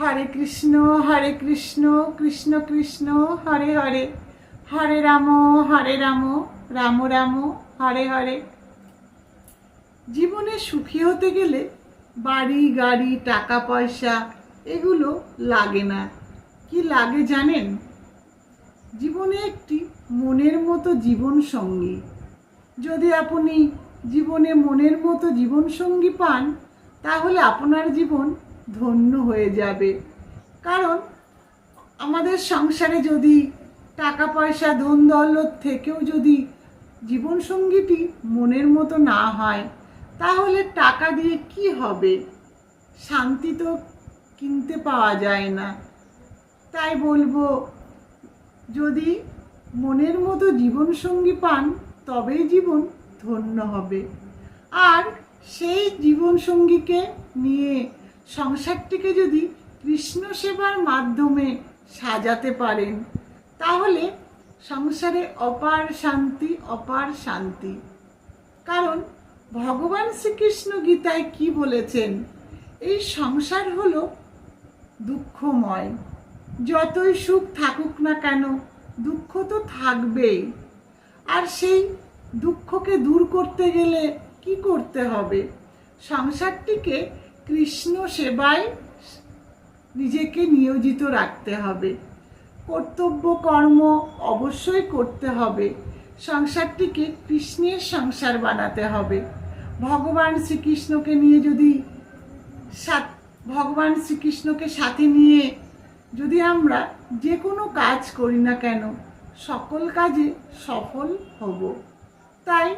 হরে কৃষ্ণ হরে কৃষ্ণ কৃষ্ণ কৃষ্ণ, হরে হরে। হরে রাম হরে রাম রাম রাম, হরে হরে। জীবনে সুখী হতে গেলে বাড়ি, গাড়ি, টাকা, পয়সা, এগুলো লাগে না। কি লাগে জানেন? জীবনে একটি মনের মতো জীবন সঙ্গী। যদি আপনি জীবনে মনের মতো জীবন সঙ্গী পান, তাহলে আপনার জীবন ধন্য হয়ে যাবে। কারণ আমাদের সংসারে যদি টাকা পয়সা, ধন দৌলত থেকেও যদি জীবনসঙ্গীটি মনের মতো না হয়, তাহলে টাকা দিয়ে কি হবে? শান্তি তো কিনতে পাওয়া যায় না। তাই বলব, যদি মনের মতো জীবনসঙ্গী পান, তবেই জীবন ধন্য হবে। আর সেই জীবনসঙ্গীকে নিয়ে সংসারটিকে যদি কৃষ্ণ সেবার মাধ্যমে সাজাতে পারেন, তাহলে সংসারে অপার শান্তি অপার শান্তি। কারণ ভগবান শ্রীকৃষ্ণ গীতায় কি বলেছেন? এই সংসার হল দুঃখময়। যতই সুখ থাকুক না কেন, দুঃখ তো থাকবেই। আর সেই দুঃখকে দূর করতে গেলে কি করতে হবে? সংসারটিকে কৃষ্ণ সেবায় নিজেকে নিয়োজিত রাখতে হবে। কর্তব্য, কর্ম অবশ্যই করতে হবে। সংসারটিকে কৃষ্ণের সংসার বানাতে হবে। ভগবান শ্রীকৃষ্ণকে নিয়ে যদি সাত ভগবান শ্রীকৃষ্ণকে সাথে নিয়ে যদি আমরা যে কোনো কাজ করি না কেন, সকল কাজে সফল হব। তাই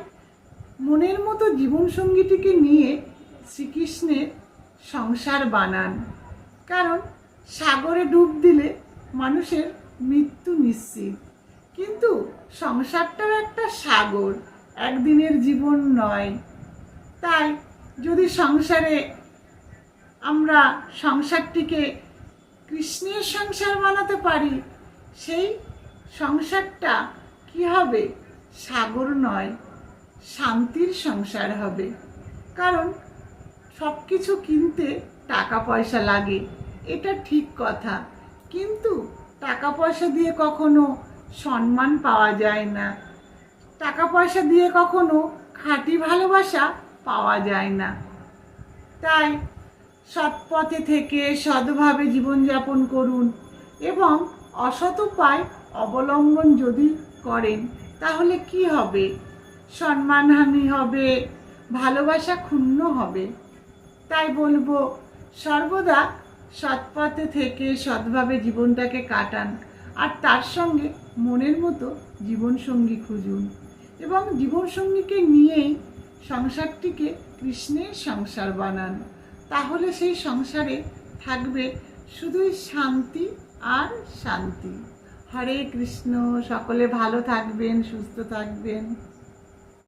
মনের মতো জীবনসঙ্গীটিকে নিয়ে শ্রীকৃষ্ণের সংসার বানান। কারণ সাগরে ডুব দিলে মানুষের মৃত্যু নিশ্চিত। কিন্তু সংসারটাও একটা সাগর, একদিনের জীবন নয়। তাই যদি সংসারে আমরা সংসারটিকে কৃষ্ণের সংসার বানাতে পারি, সেই সংসারটা কি হবে? সাগর নয়, শান্তির সংসার হবে। কারণ সব কিছু কিনতে টাকা পয়সা লাগে, এটা ঠিক কথা। কিন্তু টাকা পয়সা দিয়ে কখনো সম্মান পাওয়া যায় না। টাকা পয়সা দিয়ে কখনো খাঁটি ভালোবাসা পাওয়া যায় না। তাই সৎ পথে থেকে সৎভাবে জীবনযাপন করুন এবং অসৎ উপায় অবলম্বন যদি করেন, তাহলে কি হবে? সম্মানহানি হবে, ভালোবাসা ক্ষুণ্ণ হবে। তাই বলব, সর্বদা সৎপথে থেকে সৎভাবে জীবনটাকে কাটান আর তার সঙ্গে মনের মতো জীবনসঙ্গী খুঁজুন এবং জীবনসঙ্গীকে নিয়েই সংসারটিকে কৃষ্ণের সংসার বানান। তাহলে সেই সংসারে থাকবে শুধুই শান্তি আর শান্তি। হরে কৃষ্ণ, সকলে ভালো থাকবেন, সুস্থ থাকবেন।